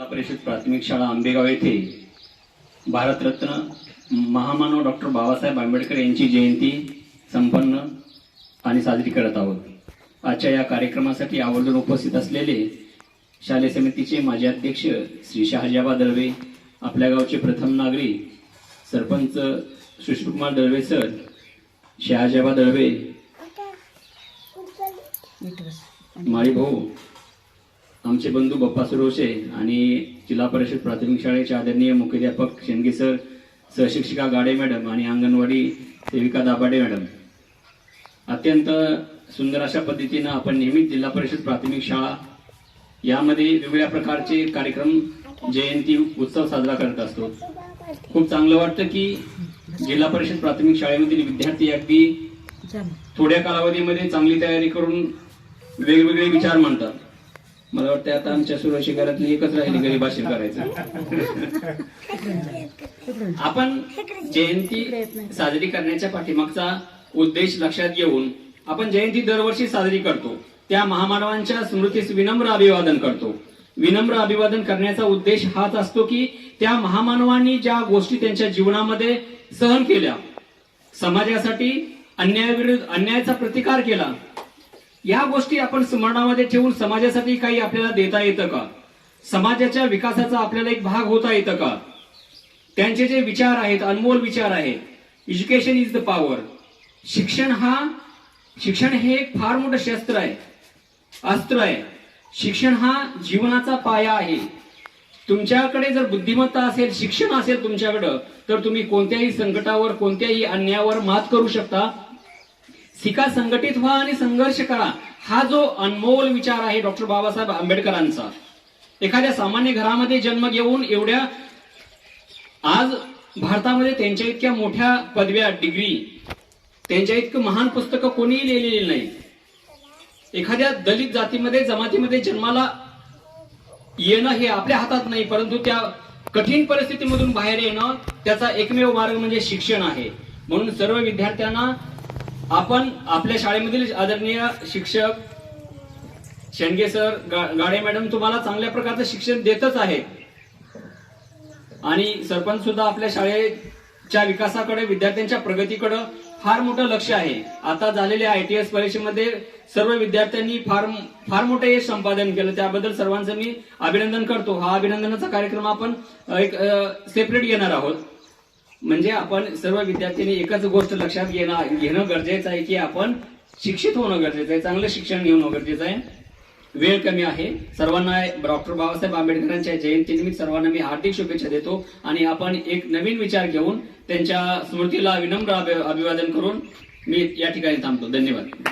जिल्हा परिषद प्राथमिक शाळा आंबेगाव येथे भारतरत्न महामानव डॉक्टर बाबासाहेब आंबेडकर यांची जयंती संपन्न आणि साजरी करत आहोत. आजच्या या कार्यक्रमासाठी आवर्जून उपस्थित असलेले शालेय समितीचे माजी अध्यक्ष श्री शहाजाबा दळवे आपल्या गावचे प्रथम नागरिक सरपंच सुशीलकुमार दळवे सर शहाजाबा दळवे माळी भाऊ आमचे बंधू बप्पा सुरोशे आणि जिल्हा परिषद प्राथमिक शाळेचे आदरणीय मुख्याध्यापक शेंडगे सर सहशिक्षिका गाडे मॅडम आणि अंगणवाडी सेविका दाभाडे मॅडम. अत्यंत सुंदर अशा पद्धतीनं आपण नेहमीच जिल्हा परिषद प्राथमिक शाळा यामध्ये वेगवेगळ्या प्रकारचे कार्यक्रम जयंती उत्सव साजरा करत असतो. खूप चांगलं वाटतं की जिल्हा परिषद प्राथमिक शाळेमधील विद्यार्थी अगदी थोड्या कालावधीमध्ये चांगली तयारी करून वेगवेगळे विचार मांडतात. मला वाटतं आता आमच्या सुरक्षी घरातली एकच राहिली गरीब भाषण करायचं. आपण जयंती साजरी करण्याच्या पाठीमागचा उद्देश लक्षात घेऊन आपण जयंती दरवर्षी साजरी करतो. त्या महामानवांच्या स्मृतीस विनम्र अभिवादन करतो. विनम्र अभिवादन करण्याचा उद्देश हाच असतो की त्या महामानवांनी ज्या गोष्टी त्यांच्या जीवनामध्ये सहन केल्या समाजासाठी अन्यायाविरुद्ध अन्यायाचा प्रतिकार केला या गोष्टी आपण स्मरणामध्ये ठेवून समाजासाठी काही आपल्याला देता येतं का? समाजाच्या विकासाचा आपल्याला एक भाग होता येतं का? त्यांचे जे विचार आहेत अनमोल विचार आहेत एज्युकेशन इज द पॉवर शिक्षण हा शिक्षण हे एक फार मोठं शस्त्र आहे अस्त्र आहे. शिक्षण हा जीवनाचा पाया आहे. तुमच्याकडे जर बुद्धिमत्ता असेल शिक्षण असेल तुमच्याकडं तर तुम्ही कोणत्याही संकटावर कोणत्याही अन्यायावर मात करू शकता. शिका संघटित व्हा आणि संघर्ष करा. हा जो अनमोल विचार आहे डॉक्टर बाबासाहेब आंबेडकरांचा. एखाद्या सामान्य घरामध्ये जन्म घेऊन एवढ्या आज भारतामध्ये त्यांच्या इतक्या मोठ्या पदव्या डिग्री त्यांच्या इतकं महान पुस्तकं कोणीही लिहिलेली नाही. एखाद्या दलित जातीमध्ये जमातीमध्ये जन्माला येणं हे आपल्या हातात नाही परंतु त्या कठीण परिस्थितीमधून बाहेर येणं त्याचा एकमेव मार्ग म्हणजे शिक्षण आहे. म्हणून सर्व विद्यार्थ्यांना आपण आपल्या शाळेमधील आदरणीय शिक्षक शेंडगे सर गा- गाडे मॅडम तुम्हाला चांगल्या प्रकारचं शिक्षण देतच आहे आणि सरपंच सुद्धा आपल्या शाळेच्या विकासाकडे विद्यार्थ्यांच्या प्रगतीकडे फार मोठं लक्ष आहे. आता झालेल्या आय टी एस परीक्षेमध्ये सर्व विद्यार्थ्यांनी फार फार मोठं यश संपादन केलं. त्याबद्दल सर्वांचं मी अभिनंदन करतो. हा अभिनंदनाचा कार्यक्रम आपण एक सेपरेट घेणार आहोत. म्हणजे आपण सर्व विद्यार्थ्यांनी एकच गोष्ट लक्षात घेणं घेणं गरजेचं आहे की आपण शिक्षित होणं गरजेचं आहे चांगलं शिक्षण घेणं गरजेचं आहे. वेळ कमी आहे. सर्वांना डॉक्टर बाबासाहेब आंबेडकरांच्या जयंतीनिमित्त सर्वांना मी हार्दिक शुभेच्छा देतो आणि आपण एक नवीन विचार घेऊन त्यांच्या स्मृतीला विनम्र अभि- अभिवादन करून मी या ठिकाणी थांबतो. धन्यवाद.